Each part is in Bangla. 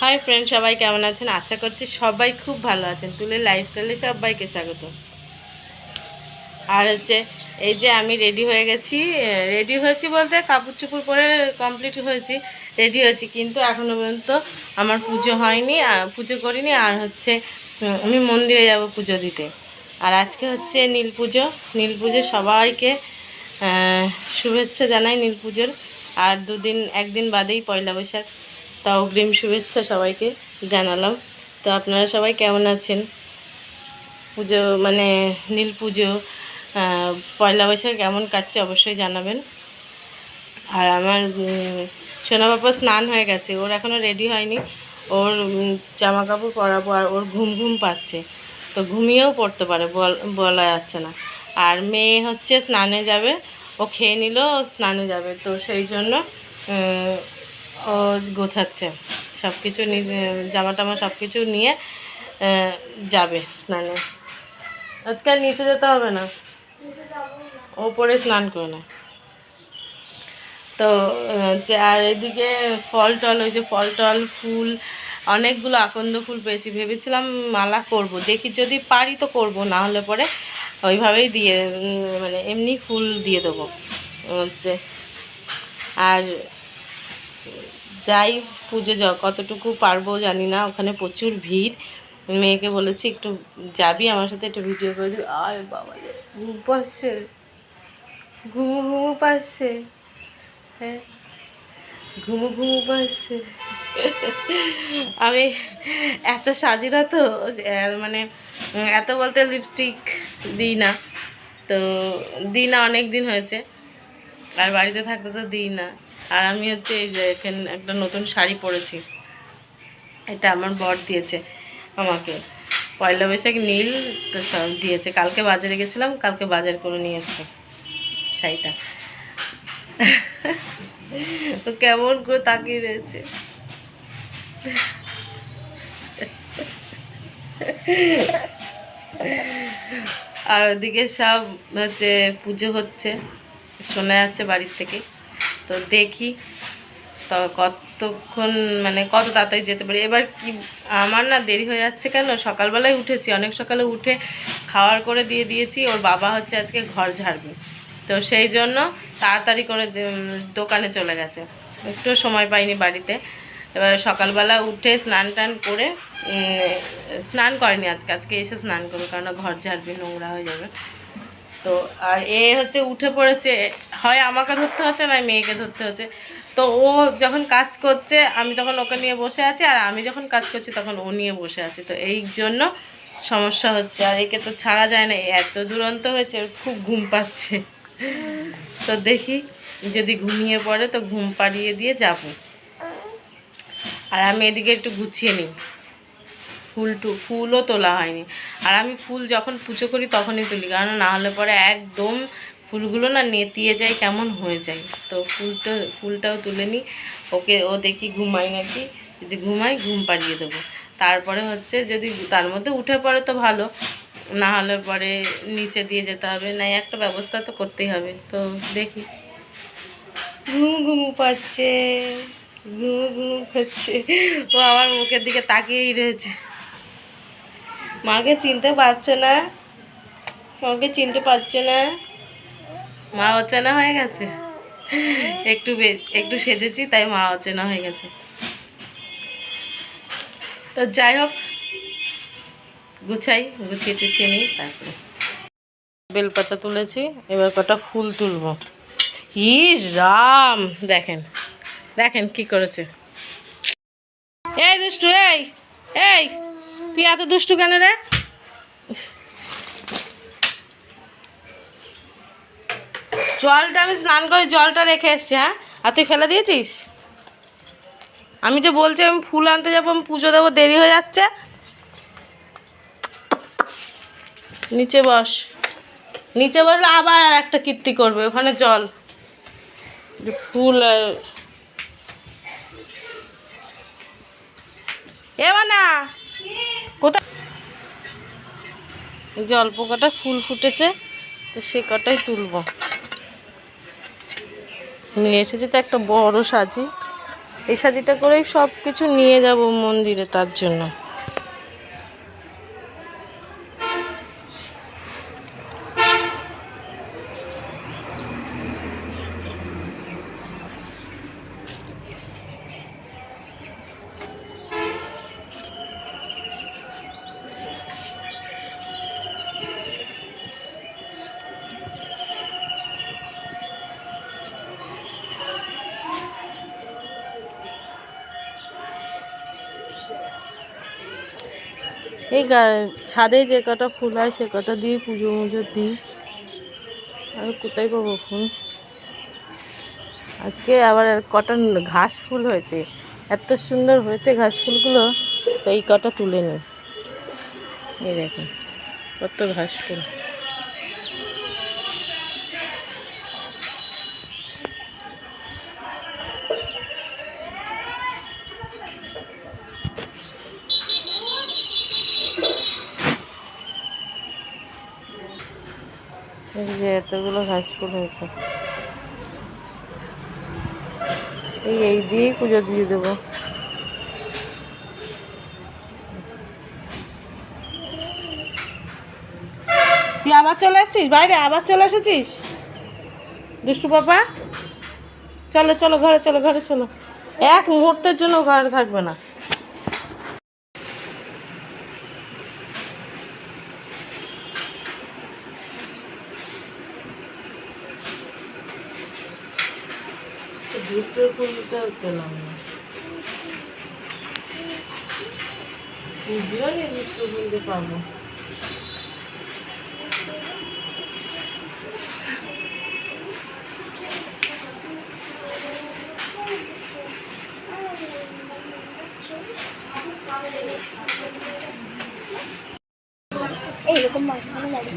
হাই ফ্রেন্ড সবাই কেমন আছেন? আশা করছি সবাই খুব ভালো আছেন। তুলে লাইফস্টাইলে সবাইকে স্বাগত। আর হচ্ছে, এই যে আমি রেডি হয়ে গেছি। রেডি হয়েছি বলতে কাপড় চুপড় পরে কমপ্লিট হয়েছি। রেডি হয়েছি, কিন্তু এখনও পর্যন্ত আমার পুজো হয়নি পুজো করিনি। আর হচ্ছে আমি মন্দিরে যাব পুজো দিতে। আর আজকে হচ্ছে নীল পুজো। নীল পুজো সবাইকে শুভেচ্ছা জানাই নীল পুজোর। আর দুদিন, একদিন বাদেই পয়লা বৈশাখ। তা অগ্রিম শুভেচ্ছা সবাইকে জানালাম। তো আপনারা সবাই কেমন আছেন? পুজো মানে নীল পুজো পয়লা বৈশাখ কেমন কাটছে অবশ্যই জানাবেন। আর আমার সোনা বাবা স্নান হয়ে গেছে, ওর এখনও রেডি হয়নি। ওর জামা কাপড় পরাবো আর ওর ঘুম ঘুম পাচ্ছে। তো ঘুমিয়েও পড়তে পারে, বল- যাচ্ছে না। আর মেয়ে হচ্ছে স্নানে যাবে, ও খেয়ে নিল স্নানে যাবে। তো সেই জন্য ও গোছাচ্ছে। সব কিছু জামা টামা সব কিছু নিয়ে যাবে স্নানে। আজকে আর নিচে যেতে হবে না। ওপরে স্নান করে না তো আর এদিকে ফল টল, ওই যে ফল টল, ফুল, অনেকগুলো আকন্দ ফুল পেয়েছি। ভেবেছিলাম মালা করব। দেখি যদি পারি তো করব, না হলে পরে ওইভাবেই দিয়ে মানে এমনি ফুল দিয়ে দেবো। হচ্ছে, আর যাই পুজো য- কতটুকু পারব জানি না, ওখানে প্রচুর ভিড়। মেয়েকে বলেছি, একটু যাবি আমার সাথে, একটু ভিডিও করে দিবি। আয় বাবা ঘুম পাচ্ছে। ঘুমু ঘুমু পাচ্ছে। হ্যাঁ ঘুমু ঘুমু পাচ্ছে। আমি এত সাজি না তো মানে এত বলতে লিপস্টিক দিই না। তো দিই না, অনেক দিন হয়েছে। আর বাড়িতে থাকতে তো দিই না। আর আমি হচ্ছে এই যে এখানে একটা নতুন শাড়ি পরেছি। এটা আমার বর দিয়েছে আমাকে। পয়লা বৈশাখ নীল তো সব দিয়েছে। কালকে বাজারে গেছিলাম, কালকে বাজার করে নিয়ে এসছে শাড়িটা। তো কেমন করে তাকিয়ে রয়েছে। আর ওদিকে সব হচ্ছে পুজো হচ্ছে। শোনা যাচ্ছে বাড়ির থেকে। তো দেখি তো কতক্ষণ মানে কত তাড়াতাড়ি যেতে পারি। এবার কি, আমার না দেরি হয়ে যাচ্ছে কেন? সকালবেলায় উঠেছি। অনেক সকালে উঠে খাওয়ার করে দিয়ে দিয়েছি। ওর বাবা হচ্ছে আজকে ঘর ঝাড়বে। তো সেই জন্য তাড়াতাড়ি করে দোকানে চলে গেছে। একটু সময় পাইনি বাড়িতে। এবার সকালবেলা উঠে স্নান টান করে স্নান করেনি আজকে। আজকে এসে স্নান করবে কারণ ঘর ঝাড়বে, নোংরা হয়ে যাবে। তো, আর এ হচ্ছে উঠে পড়েছে, হয় আমাকে ধরতে হচ্ছে না মেয়েকে ধরতে হচ্ছে। তো ও যখন কাজ করছে, আমি তখন ওকে নিয়ে বসে আছি, আর আমি যখন কাজ করছি, তখন ও নিয়ে বসে আছে। তো এই জন্য সমস্যা হচ্ছে, আর একে তো ছাড়া যায় না এত দুরন্ত হয়েছে খুব ঘুম পাচ্ছে। তো দেখি, যদি ঘুমিয়ে পড়ে, তো ঘুম পাড়িয়ে দিয়ে যাব। আর আমি এদিকে একটু গুছিয়ে নিই। ফুল টু, ফুলও তোলা হয়নি। আর আমি ফুল যখন পুজো করি তখনই তুলি, কারণ না হলে পরে একদম ফুলগুলো না নেতিয়ে যায়, কেমন হয়ে যায়। তো ফুলটা, ফুলটাও তুলে নিই, ওকে, ও দেখি ঘুমাই নাকি, যদি ঘুমাই ঘুম পাড়িয়ে দেবো। তারপরে হচ্ছে যদি তার মধ্যে উঠে পড়ে তো ভালো, না হলে পরে নিচে দিয়ে যেতে হবে, না একটা ব্যবস্থা তো করতেই হবে, তো দেখি। ঘুমু ঘুমু পাচ্ছে, ঘুমু ঘুমু খাচ্ছে ও আমার মুখের দিকে তাকিয়েই রয়েছে। মাকে চিনতে পারছে না। মাকে চিনতে পারছে না। মা অচেনা হয়ে গেছে। একটু একটু সেজেছি, তাই মা অচেনা হয়ে গেছে। তো যাই হোক, গুছাই, গুছিয়ে টুছিয়ে নিই, তারপরে। বেলপাতা তুলেছি, এবার কটা ফুল তুলবো। ই রাম! দেখেন দেখেন কি করেছে। এই দুষ্টু, এই এই! তুই এত দুষ্টু কেন রে? জলটা আমি স্নান করে জলটা রেখে এসছি হ্যাঁ? আর তুই ফেলে দিয়েছিস? আমি যে বলছি আমি ফুল আনতে যাব, আমি পুজো দেবো, দেরি হয়ে যাচ্ছে। নিচে বস। নিচে বসলে আবার আর একটা কীর্তি করবে, ওখানে জল। ফুল এবার না কোথায়? যে অল্প কটা ফুল ফুটেছে, তো সে কটাই তুলব। নিয়ে এসেছি তো একটা বড় সাজি। এই সাজিটা করেই সব কিছু নিয়ে যাব মন্দিরে, তার জন্য। এই ছাদে যে কটা ফুল হয়, সে কটা দিয়ে পুজো মুজো দিই। আর কোথায় পাবো ফুল আজকে আবার কটা ঘাস ফুল হয়েছে। এত সুন্দর হয়েছে ঘাস ফুলগুলো, তো এই কটা তুলে নিই এই দেখুন, কত ঘাস ফুল। এতগুলো ঘাস ফুল হয়েছে? এই এই দিয়েই পুজো দিয়ে দেবো। তুই আবার চলে আসছিস? বাইরে আবার চলে এসেছিস? দুষ্টু পাপা? চলো চলো, ঘরে চলো ঘরে, চলো। এক মুহূর্তের জন্য ঘরে থাকবে না। দুটোর ফুলটা পেলাম না। বুঝলো নি পাবো।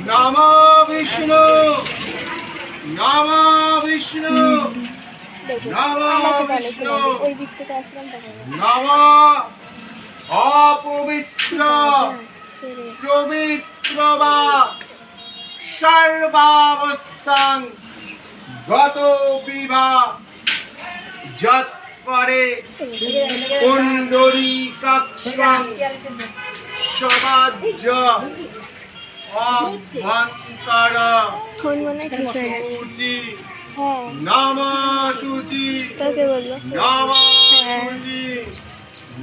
নম বিষ্ণু নম বিষ্ণু। দেখুন আমাকে বলে ওই দিক থেকে আসলাম অপবিত্র। পবিত্র বা সর্বাবস্থাং গত বিভা যৎপরে কুণ্ডলী কাক্ষাং সমাজ্য অভ্যন্তর সূচি নম সূচি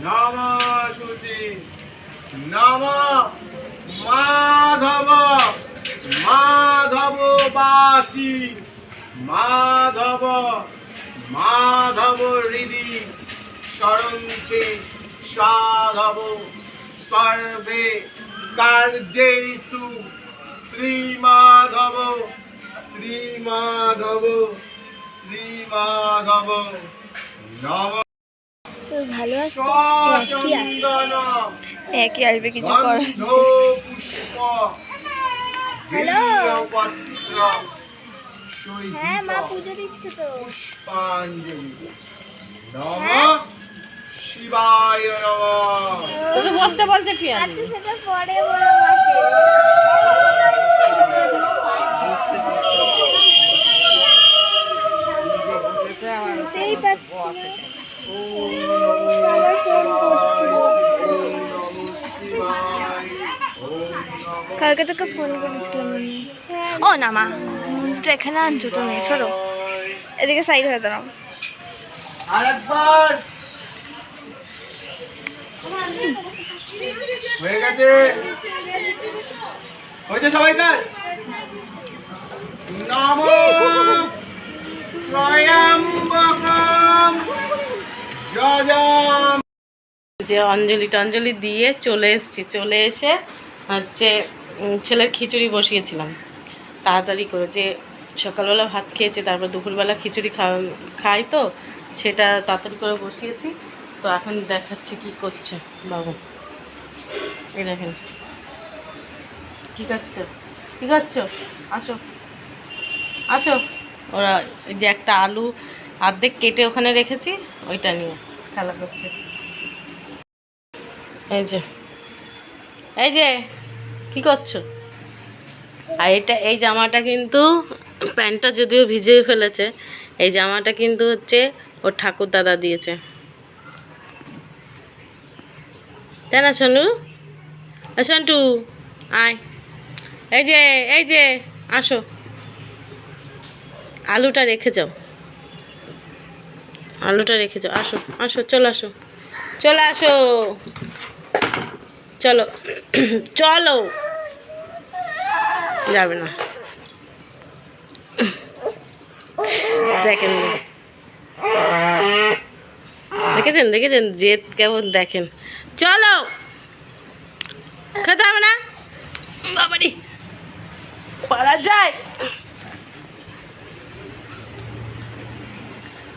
নম সূচি নম মাধব। মাধব বাচি। মাধব। মাধব হৃদি। স্মরন্তে সাধব। সর্বে কার্যেষু শ্রীমাধব। শ্রীমাধব শ্রীমাধব নব তো ভালো আসছে একই আসবে কিছু হ্যালো। হ্যাঁ মা পুজো দিচ্ছে তো। পুষ্পাঞ্জলি। নম শিবায় নম। তোকে বসতে বলছে পিয়ালি আচ্ছা সেটা পরে বলো মাকে শুনতেই কালকে তোকে ফোন করেছিলাম আমি। ও না মা মন্দিরটা এখানে আনছো তুমি সরো। এদিকে সাইড হয়ে দাঁড়াও। আরেকবার হয়ে গেছে। হয়েছে সবাইকার। নম যে অঞ্জলি টঞ্জলি দিয়ে চলে এসেছি। চলে এসে হচ্ছে ছেলের খিচুড়ি বসিয়েছিলাম। তাড়াতাড়ি করে যে সকালবেলা ভাত খেয়েছে, তারপর দুপুরবেলা খিচুড়ি খাই তো, সেটা তাড়াতাড়ি করে বসিয়েছি। তো এখন দেখাচ্ছে কি করছে বাবু। এই দেখেন। কি করছ? কি করছ? আসো। আসো। ওরা যে একটা আলু অর্ধেক কেটে ওখানে রেখেছি, ওইটা নিয়ে। খেলা করছে। এই যে। এই যে, কি করছ? আর এটা, এই জামাটা কিন্তু প্যান্টটা যদিও ভিজে ফেলেছে, এই জামাটা কিন্তু হচ্ছে ওর ঠাকুর দাদা দিয়েছে। তাই না, সোনু? সন্টু, আয়। এই যে এই যে, আসো। আলুটা রেখে যাও। আলুটা রেখে যাও আসো আসো, চলো আসো। চলে আসো। চলো। চলো। যাবে না। দেখেন। দেখেছেন দেখেছেন? জেদ কেমন দেখেন। চলো। খেতে হবে না? বাবারি। পারা যায়।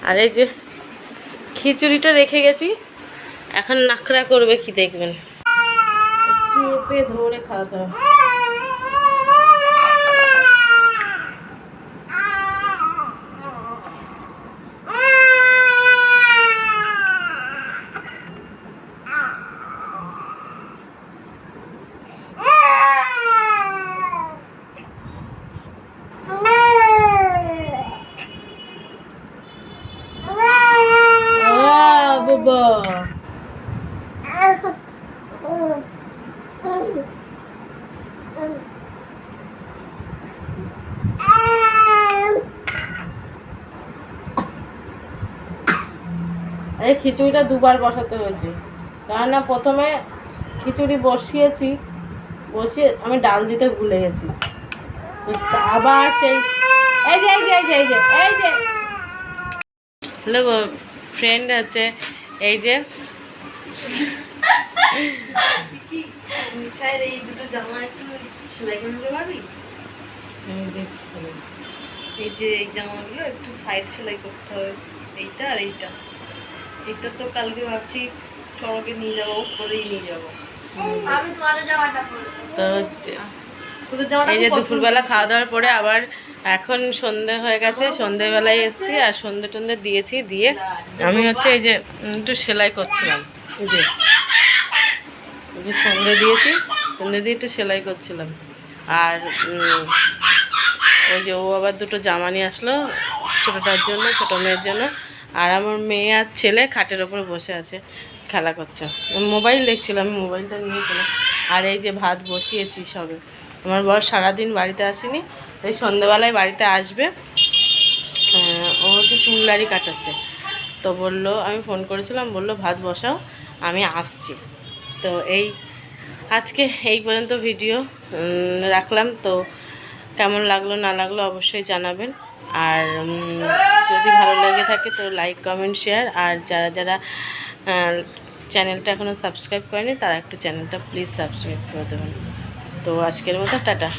আর এই যে খিচুড়িটা রেখে গেছি। এখন নাকড়া করবে কি দেখবেন? ধরে খাওয়াতে হবে। খিচুড়িটা দুবার বসাতে হয়েছে। কেননা প্রথমে খিচুড়ি বসিয়েছি, বসিয়ে আমি ডাল দিতে ভুলে গেছি। আবার সেই এই যে এই যে এই যে এই যে এই যে। হ্যালো ফ্রেন্ড আছে, এই যে। এই যে, এই জামাগুলো একটু সাইড সেলাই করতে হবে। এইটা আর এইটা। এইটা তো কালকে ভাবছি সড়কে নিয়ে যাব পরেই নিয়ে যাব। তো হচ্ছে। এই যে দুপুরবেলা খাওয়া দাওয়ার পরে আবার এখন সন্ধে হয়ে গেছে সন্ধেবেলায় এসেছি আর সন্ধে টন্ধে দিয়েছি দিয়ে আমি হচ্ছে এই যে একটু সেলাই করছিলাম। যে সন্ধে দিয়েছি সন্ধে দিয়ে একটু সেলাই করছিলাম। আর ওই যে ও আবার দুটো জামা নিয়ে আসলো ছোটোটার জন্য ছোটো মেয়ের জন্য। আর আমার মেয়ে আর ছেলে খাটের ওপরে বসে আছে, খেলা করছে। মোবাইল দেখছিল, আমি মোবাইলটা নিয়ে গেলাম। আর এই যে ভাত বসিয়েছি সবে। আমার বর সারাদিন বাড়িতে আসেনি, এই সন্ধ্যেবেলায় বাড়িতে আসবে। ও হচ্ছে চুল দাড়ি কাটাচ্ছে। তো বলল, আমি ফোন করেছিলাম, বলল, ভাত বসাও, আমি আসছি। তো এই, আজকে এই পর্যন্ত ভিডিও রাখলাম। তো কেমন লাগল, না লাগল, অবশ্যই জানাবেন। আর যদি ভালো লাগে থাকে তো লাইক কমেন্ট শেয়ার আর যারা যারা চ্যানেলটা এখনও সাবস্ক্রাইব করেনি, তারা একটু চ্যানেলটা প্লিজ সাবস্ক্রাইব করে দেবেন। তো আজকের মতো, টাটা।